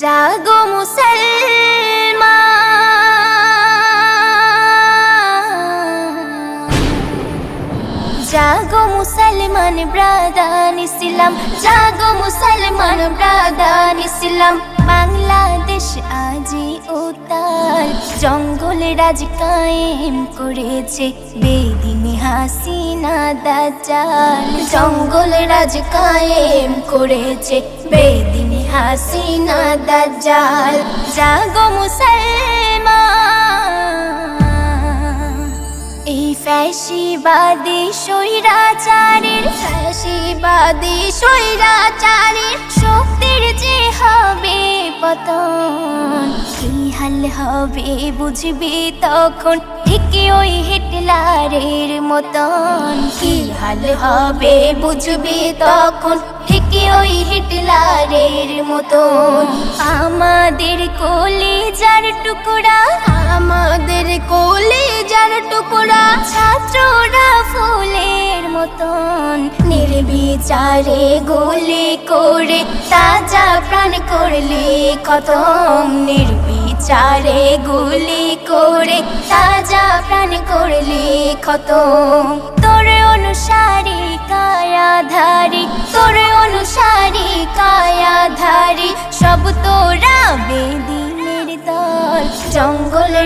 জাগো মুসলমান। জাগো মুসলমান ব্রাদান ইসলাম। জাগো মুসলমান ব্রাদান ইসলাম। বাংলাদেশ আজি উতাল জঙ্গল রাজ কায়েম করেছে বেদিন হাসিনা দাজাল জঙ্গল রাজ কায়েম করেছে বেদিন হাসিনা দাজাল জাগো মুসলমান। এই ফ্যাসিবাদী স্বৈরাচারীর ফ্যাসিবাদী স্বৈরাচারীর শক্তির হবে পতন কি হাল হবে বুঝবি তখন? ঠিক ওই হিটলারের মতন। কি হাল হবে বুঝবি তখন? ঠিক ওই হিটলারের মতন। আমাদের কলিজার টুকরা, আমাদের কলিজার টুকরা। ছাত্ররা নির্বিচারে গুলি করে তাজা প্রাণ করলে খতম নির্বিচারে গুলি করে তাজা প্রাণ করলে, কত তোর অনুসারী কায়াধারী, তোর অনুসারী কায়াধারী, সব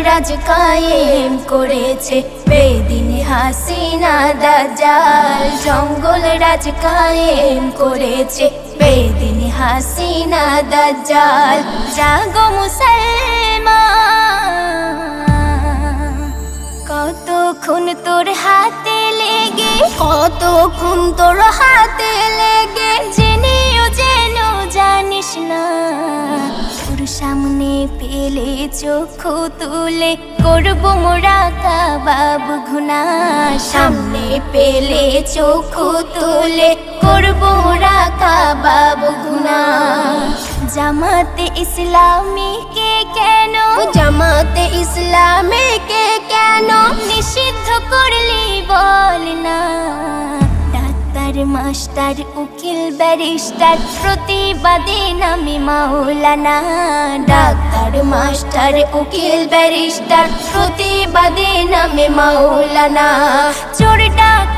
রাজ কায়েম করেছে। বেদিন হাসিনা দাজাল জঙ্গল রাজ কায়েম করেছে। বেদিন হাসিনা দাজাল জাগো মুসলমান। কতক্ষণ তোর হাতে লেগে, কতক্ষণ তোর হাতে লেগে পেলে চোখ তুলে করব মোরা কাবাব ঘুনা। সামনে পেলে চোখ তুলে করব মোরা কাবাব ঘুনা। জামাতে ইসলামী কে কেন জামাতে ইসলামী কে কেন নিষিদ্ধ করলি বল না? মাস্টার উকিল, ব্যারিস্টার, প্রতিবাদী নামি মাওলানা, ডাক্তার, মাস্টার, উকিল, ব্যারিস্টার, প্রতিবাদী নামে মাওলানা, চোর, ডাকাতে নেতা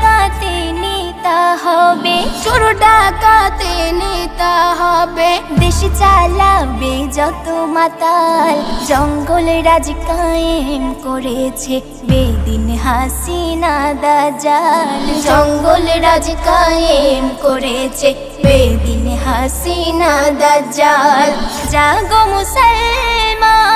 হবে, চোর ডাকাতে নেতা হবে। দেশ চালাবে যত মাতাল, জঙ্গল রাজ কায়েম করেছে বেদিন হাসিনা দাজাল। জঙ্গল রাজ কায়েম করেছে বেদিন হাসিনা দাজাল। জাগো মুসলমান,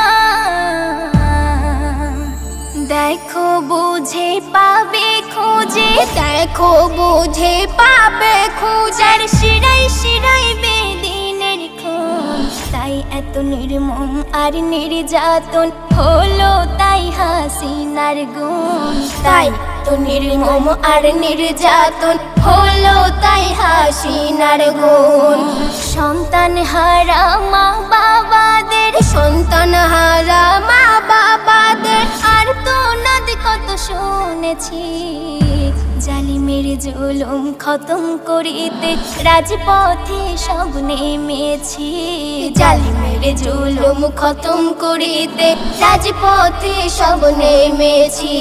দেখো বুঝে পাবে খুঁজে। দেখো বুঝে পাবে খুঁজার শিরাই শিরাই বেদিনের খুন তাই এত নির্মম আর নির্যাতন হলো তাই হাসিনার গুণ। তাই তো নির্মম আর নির্যাতন হলো তাই হাসিনার গুণ। সন্তান হারা মা বাবাদের সন্তান হারা মা বাবাদের আর তো নদ কত শুনেছি। জুলুম খতম করিতে রাজপথে সব নেমেছি। জালিমের জুলুম খতম করিতে রাজপথে সব নেমেছি।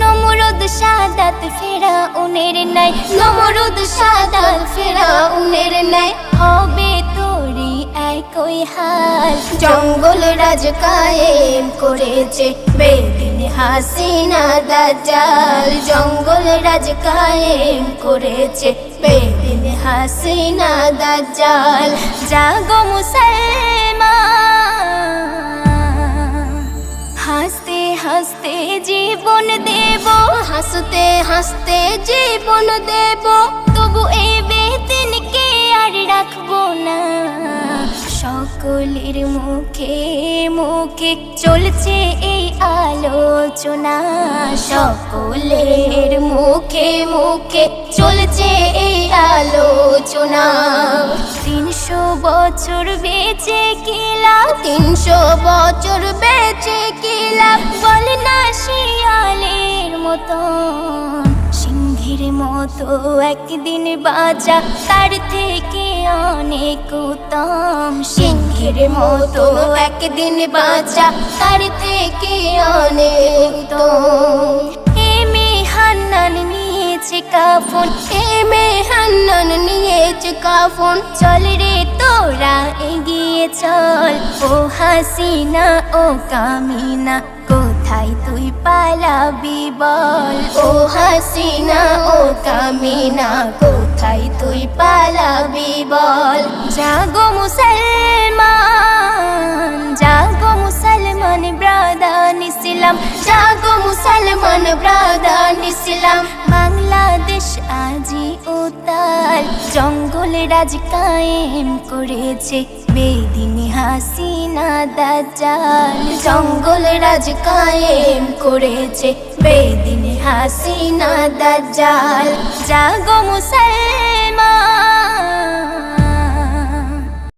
নমরুদ সাদাত ফেরা উনের নাই নমরুদ সাদাত ফেরা উনের নাই হবে তোরি একই হাল। জঙ্গল রাজ কায়েম করেছে বেদিন হাসিনা দাজাল জঙ্গল রাজ কায়েম করেছে। বেদিন হাসিনা দাজাল জাগো মুসলমান। হাসতে হাসতে জীবন দেব, হাসতে হাসতে জীবন দেব, তবু এ বেদিনকে আর রাখব না। সকলের মুখে মুখে চলছে এই আলোচনা। সকলের মুখে মুখে চলছে এই আলোচনা। তিনশো বছর বেঁচে কিলা তিনশো বছর বেঁচে কিলা বল না শিয়ালের সিংহের মতো একদিন বাঁচা তার থেকে অনেক উত্তম। সিংহের মতো একদিন বাঁচা তার থেকে অনেক উত্তম। এমে হান্নান নিয়েছে কাফন এমে হান্নান নিয়েছে কাফন। চল রে, তোরা এগিয়ে চল। ও হাসিনা, ও কামিনা কোথায় তুই পালাবি বল? ও হাসিনা, ও কামিনা, কোথায় তুই পালাবি বল? জাগো মুসলমান জাগো মুসলমান ব্রাদান ইসলাম জাগো মুসলমান ব্রাদান ইসলাম আজি উতাল জঙ্গল রাজ কায়েম করেছে বেদিনী হাসিনা দাজাল জঙ্গল রাজ কায়েম করেছে বেদিনী হাসিনা দাজাল জাগো মুসলমান।